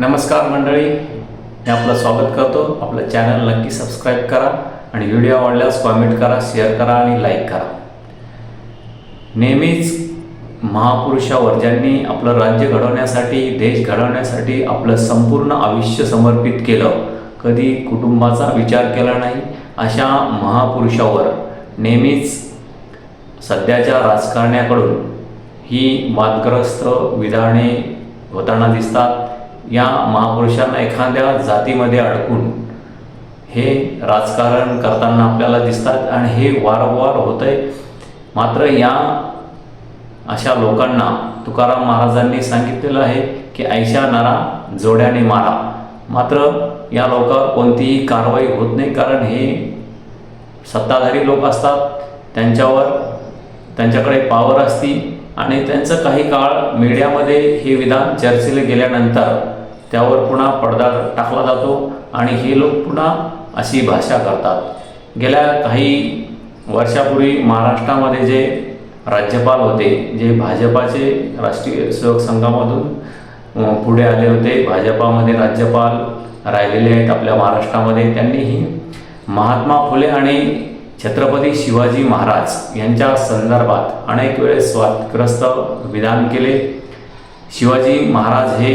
नमस्कार मंडळी मी आपलं स्वागत करतो. आपलं चॅनल नक्की सबस्क्राईब करा आणि व्हिडिओ आवडल्यास कॉमेंट करा शेअर करा आणि लाईक करा. नेहमीच महापुरुषावर ज्यांनी आपलं राज्य घडवण्यासाठी देश घडवण्यासाठी आपलं संपूर्ण आयुष्य समर्पित केलं कधी कुटुंबाचा विचार केला नाही अशा महापुरुषावर नेहमीच सध्याच्या राजकारण्याकडून ही वादग्रस्त विधाने होताना दिसतात. या महापुरुषांना एखाद्या जातीमध्ये अडकून हे राजकारण करताना आपल्याला दिसतात आणि हे वारंवार होत आहे मात्र या अशा लोकांना तुकाराम महाराजांनी सांगितलेलं आहे की ऐशा नरा जोड्याने मारा. मात्र या लोकांवर कोणतीही कारवाई होत नाही कारण हे सत्ताधारी लोक असतात. त्यांच्यावर त्यांच्याकडे पावर असती आणि त्यांचं काही काळ मीडियामध्ये हे विधान चर्चेला गेल्यानंतर त्यावर पुन्हा पडदा टाकला जातो आणि हे लोक पुन्हा अशी भाषा करतात. गेल्या काही वर्षापूर्वी महाराष्ट्रामध्ये जे राज्यपाल होते जे भाजपाचे राष्ट्रीय सेवक संघामधून पुढे आले होते भाजपामध्ये राज्यपाल राहिलेले आहेत आपल्या महाराष्ट्रामध्ये त्यांनीही महात्मा फुले आणि छत्रपती शिवाजी महाराज यांच्या संदर्भात अनेक वेळेस स्वातग्रस्त विधान केले. शिवाजी महाराज हे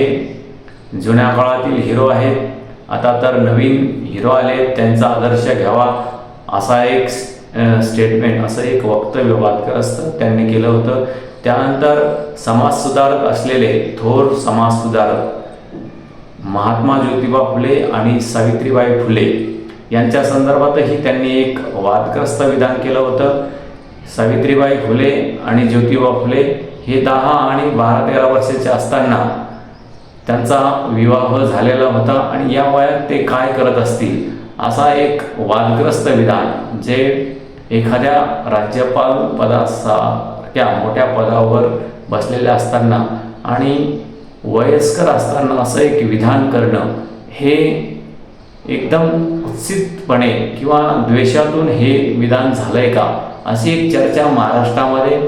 जुन्या काळातील हिरो आहेत. आता तर नवीन हिरो आले त्यांचा आदर्श घ्यावा असा एक स्टेटमेंट असं एक वक्तव्य वादग्रस्त त्यांनी केलं होतं. त्यानंतर समाजसुधारक असलेले थोर समाजसुधारक महात्मा ज्योतिबा फुले आणि सावित्रीबाई फुले यांच्या संदर्भातही त्यांनी एक वादग्रस्त विधान केलं होतं. सावित्रीबाई फुले आणि ज्योतिबा फुले हे दहा आणि बारा तेरा वर्षाचे असताना त्यांचा विवाह झालेला होता आणि या वयात ते काय करत असतील असा एक वादग्रस्त विधान जे एखाद्या राज्यपाल पदासारख्या मोठ्या पदावर बसलेले असताना आणि वयस्कर असताना असं एक विधान करणं हे एकदम उत्सितपणे किंवा द्वेषातून हे विधान झालं आहे का अशी एक चर्चा महाराष्ट्रामध्ये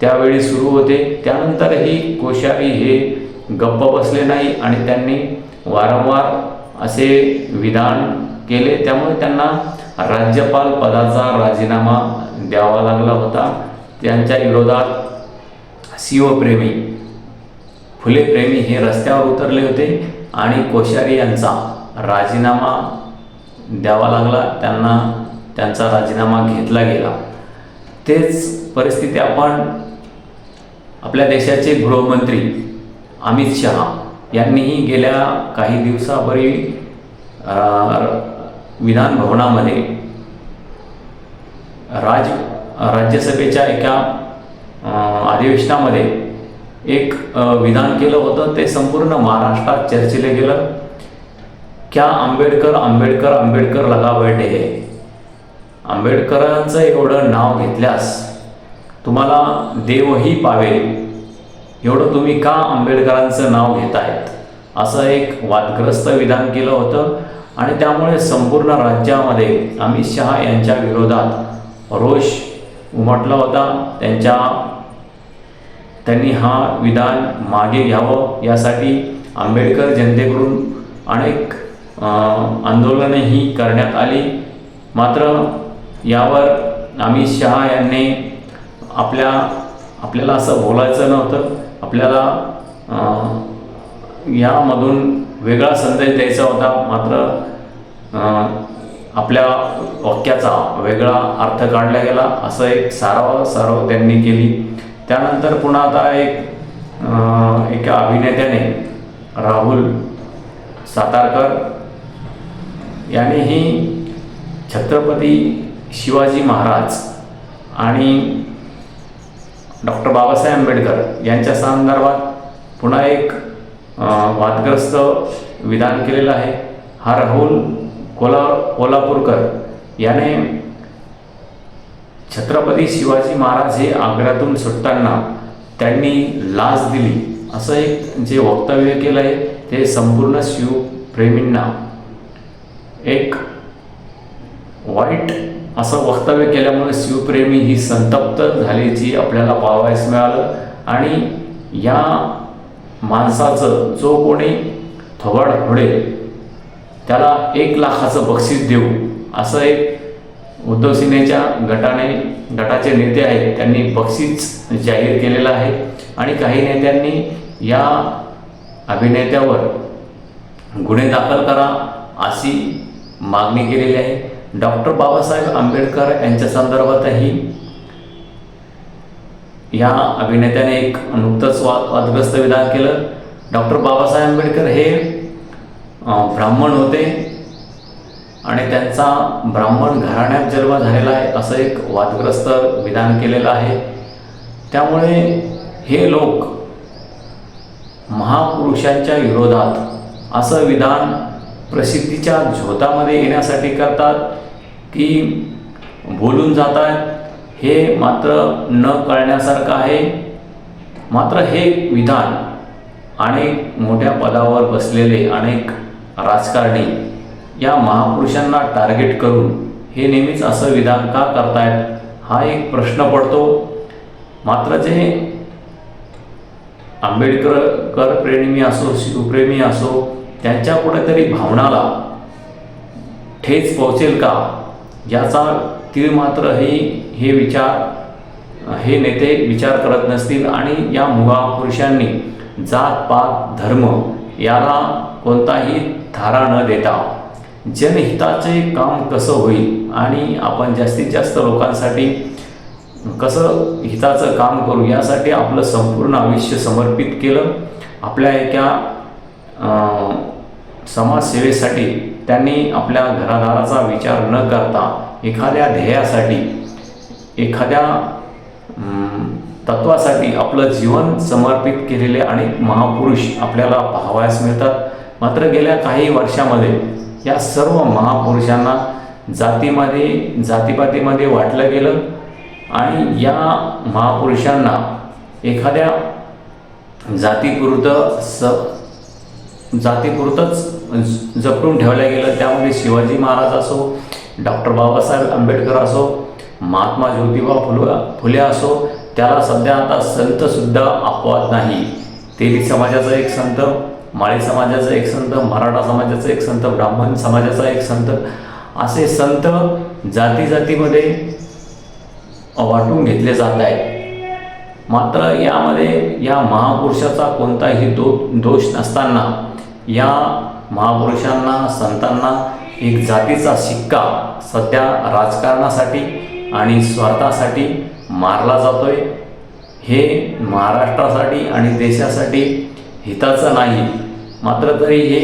त्यावेळी सुरू होते. त्यानंतरही कोश्यारी हे गप्प बसले नाही आणि त्यांनी वारंवार असे विधान केले. त्यामुळे त्यांना राज्यपाल पदाचा राजीनामा द्यावा लागला होता. त्यांच्या विरोधात शिवप्रेमी फुलेप्रेमी हे रस्त्यावर उतरले होते आणि कोश्यारी यांचा राजीनामा द्यावा लागला. त्यांना त्यांचा राजीनामा घेतला गेला. तेच परिस्थिती आपण आपल्या देशाचे गृहमंत्री अमित शहा यांनीही गेल्या काही दिवसापूर्वी विधान भवनामध्ये राज राज्यसभेच्या एका अधिवेशनामध्ये एक विधान केलं होतं. ते संपूर्ण महाराष्ट्रात चर्चेला गेलं. क्या आंबेडकर आंबेडकर आंबेडकर लगा बैठे हे? आंबेडकरांचं एवढं नाव घेतल्यास तुम्हाला देवही पावेल. एवढं तुम्ही का आंबेडकरांचं नाव घेत आहेत? असं एक वादग्रस्त विधान केलं होतं आणि त्यामुळे संपूर्ण राज्यामध्ये अमित शहा यांच्या विरोधात रोष उमटला होता. त्यांच्या त्यांनी हा विधान मागे घ्यावं. यासाठी आंबेडकर जनतेकडून अनेक आंदोलनंही करण्यात आली. मात्र यावर अमित शहा यांनी आपल्या आपल्याला असं बोलायचं नव्हतं. आपल्याला यामधून वेगळा संदेश द्यायचा होता मात्र आपल्या वाक्याचा वेगळा अर्थ काढला गेला असं एक साराव साराव त्यांनी केली. त्यानंतर पुन्हा आता एक एका अभिनेत्याने राहुल सातारकर यानेही छत्रपती शिवाजी महाराज आणि डॉक्टर बाबासाहेब आंबेडकर यांच्या संदर्भात पुन्हा एक वादग्रस्त विधान केलेलं आहे. हा राहुल कोला कोल्हापूरकर याने छत्रपती शिवाजी महाराज हे आग्र्यातून सुटताना त्यांनी लाच दिली. असं एक जे वक्तव्य केलं आहे ते संपूर्ण शिवप्रेमींना एक वाईट असं वक्तव्य केल्यामुळे शिवप्रेमी ही संतप्त झाल्याची आपल्याला पाहावयास मिळालं. आणि या माणसाचं जो कोणी थोबाड फोडेल त्याला एक लाखाचं बक्षीस देऊ असं एक उद्धव सेनेच्या गटाने गटाचे नेते आहेत त्यांनी बक्षीस जाहीर केलेलं आहे. आणि काही नेत्यांनी या अभिनेत्यावर गुन्हे दाखल करा अशी मागणी केलेली आहे. डॉक्टर बाबासाहेब आंबेडकर यांच्या संदर्भातही या अभिनेत्याने एक नुकतंच वाद वादग्रस्त विधान केलं. डॉक्टर बाबासाहेब आंबेडकर हे ब्राह्मण होते आणि त्यांचा ब्राह्मण घराण्यात जन्म झालेला आहे असं एक वादग्रस्त विधान केलेलं आहे. त्यामुळे हे लोक महापुरुषांच्या विरोधात असं विधान प्रसिद्धीच्या झोतामध्ये येण्यासाठी करतात की बोलून जातात हे मात्र न कळण्यासारखं आहे. मात्र हे विधान अनेक मोठ्या पदावर बसलेले अनेक राजकारणी या महापुरुषांना टार्गेट करून हे नेहमीच असं विधान का करतायत हा एक प्रश्न पडतो. मात्र जे आंबेडकर करप्रेमी असो शिवप्रेमी असो त्यांच्या कुठेतरी भावनाला ठेच पोहोचेल का? याचा तीळ मात्र हे हे विचार हे नेते विचार करत नसतील आणि या मुगा पुरुषांनी जात पात धर्म याला कोणताही थारा न देता जनहिताचे काम कसं होईल आणि आपण जास्तीत जास्त लोकांसाठी कसं हिताचं काम करू यासाठी आपलं संपूर्ण आयुष्य समर्पित केलं? आपल्या एका समाजसेवेसाठी त्यांनी आपल्या घरादाराचा विचार न करता एखाद्या ध्येयासाठी एखाद्या तत्वासाठी आपलं जीवन समर्पित केलेले अनेक महापुरुष आपल्याला पाहावयास मिळतात. मात्र गेल्या काही वर्षामध्ये या सर्व महापुरुषांना जातीमध्ये जातीपातीमध्ये वाटलं गेलं आणि या महापुरुषांना एखाद्या जातीपुरतं स जातीपुरतंच जपून जपडून ठेवलं गेलं. त्यामुळे शिवाजी महाराज असो डॉक्टर बाबासाहेब आंबेडकर असो महात्मा ज्योतिबा फुले फुले असो त्याला सध्या आता संतसुद्धा अपवाद नाही. तेली समाजाचा एक संत माळी समाजाचा एक संत मराठा समाजाचा एक संत ब्राह्मण समाजाचा एक संत असे संत जाती जातीमध्ये वाटून घेतले जात आहेत. मात्र यामध्ये या महापुरुषाचा कोणताही दो दोष नसताना या महापुरुषांना संतांना एक जातीचा शिक्का सध्या राजकारणासाठी आणि स्वार्थासाठी मारला जातोय. हे महाराष्ट्रासाठी आणि देशासाठी हिताचं नाही. मात्र तरी हे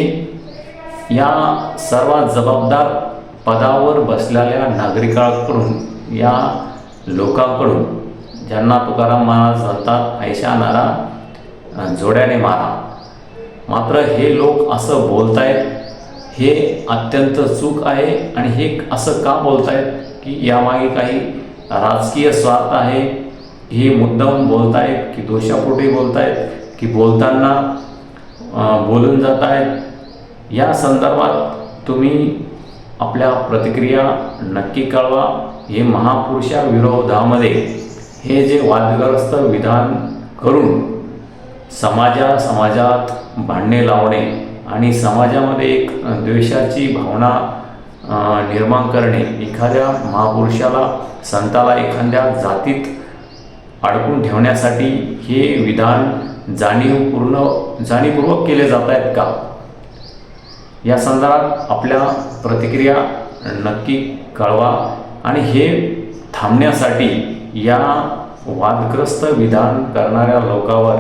या सर्वात जबाबदार पदावर बसलेल्या नागरिकांकडून या लोकांकडून ज्यांना तुकाराम महाराज म्हणतात ऐशा नारा जोड्याने मारा. मात्र हे लोक असं बोलतायत हे अत्यंत चूक आहे आणि हे असं का बोलतायत की यामागे काही राजकीय स्वार्थ आहे? हे मुद्दाम बोलतायत की दोषापोटी बोलतायत की बोलताना बोलून जात आहेत या संदर्भात तुम्ही आपल्या प्रतिक्रिया नक्की कळवा. हे महापुरुषा विरोधामध्ये हे जे वादग्रस्त विधान करून समाजा समाजात भांडणे लावणे आणि समाजामध्ये एक द्वेषाची भावना निर्माण करणे एखाद्या महापुरुषाला संताला एखाद्या जातीत अडकून ठेवण्यासाठी हे विधान जाणीवपूर्ण जाणीवपूर्वक केले जात आहेत का? या संदर्भात आपल्या प्रतिक्रिया नक्की कळवा आणि हे थांबण्यासाठी या वादग्रस्त विधान करणाऱ्या लोकांवर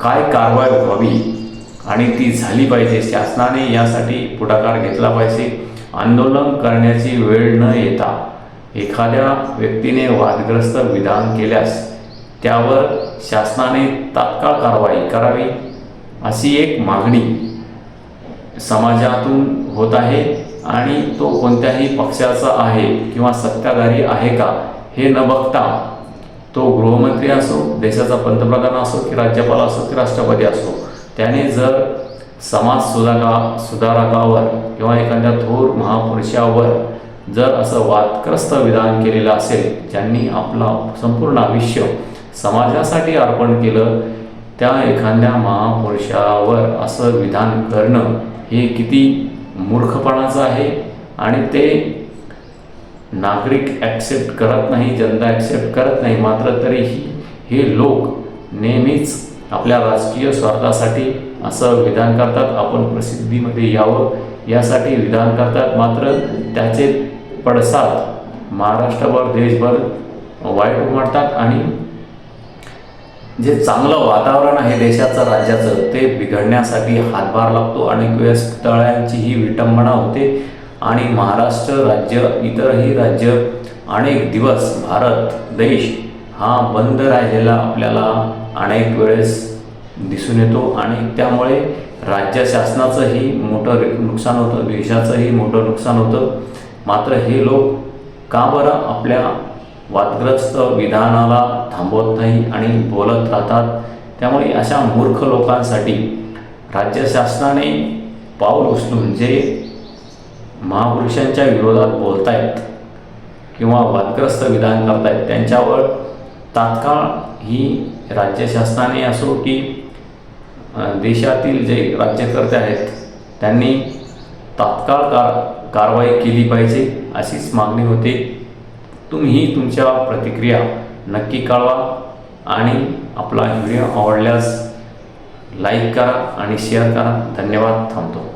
काय कारवाई व्हावी आणि ती झाली पाहिजे? शासनाने यासाठी पुढाकार घेतला पाहिजे. आंदोलन करण्याची वेळ न येता एखाद्या व्यक्तीने वादग्रस्त विधान केल्यास त्यावर शासनाने तात्काळ कारवाई करावी अशी एक मागणी समाजातून होत आहे. आणि तो कोणत्याही पक्षाचा आहे किंवा सत्ताधारी आहे का हे न बघता तो गृहमंत्री असो देशाचा पंतप्रधान असो की राज्यपाल असो की राष्ट्रपती असो त्याने जर समाज सुधारा सुधारकावर किंवा एखाद्या थोर महापुरुषावर जर असं वादग्रस्त विधान केलेलं असेल ज्यांनी आपला संपूर्ण आयुष्य समाजासाठी अर्पण केलं त्या एखाद्या महापुरुषावर असं विधान करणं हे किती मूर्खपणाचं आहे आणि ते नागरिक ॲक्सेप्ट करत नाही जनता ॲक्सेप्ट करत नाही मात्र तरीही हे लोक नेहमीच आपल्या राजकीय स्वार्थासाठी असं विधान करतात. आपण प्रसिद्धीमध्ये यावं यासाठी विधान करतात. मात्र त्याचे पडसाद महाराष्ट्रभर देशभर वाईट उमटतात आणि जे चांगलं वातावरण आहे देशाचं राज्याचं ते बिघडण्यासाठी हातभार लागतो. अनेक वेळेस तळ्यांचीही विटंबना होते. आणि महाराष्ट्र राज्य इतरही राज्य अनेक दिवस भारत देश हा बंद राहिलेला आपल्याला अनेक वेळेस दिसून येतो. आणि त्यामुळे राज्य शासनाचंही मोठं नुकसान होतं देशाचंही मोठं नुकसान होतं. मात्र हे लोक का बरं आपल्या वादग्रस्त विधानाला थांबवत नाही आणि बोलत राहतात? त्यामुळे अशा मूर्ख लोकांसाठी राज्य शासनाने पाऊल उचलून जे महापुरुषांच्या विरोधात बोलतायत किंवा वादग्रस्त विधान करतायत त्यांच्यावर तात्काळ ही राज्य शासनाने असो की देशातील जे राज्यकर्ते आहेत त्यांनी तात्काळ कार कारवाई केली पाहिजे अशीच मागणी होते. तुम्ही तुमच्या प्रतिक्रिया नक्की कळवा आणि आपला व्हिडिओ आवडल्यास लाईक करा आणि शेअर करा. धन्यवाद. थांबतो.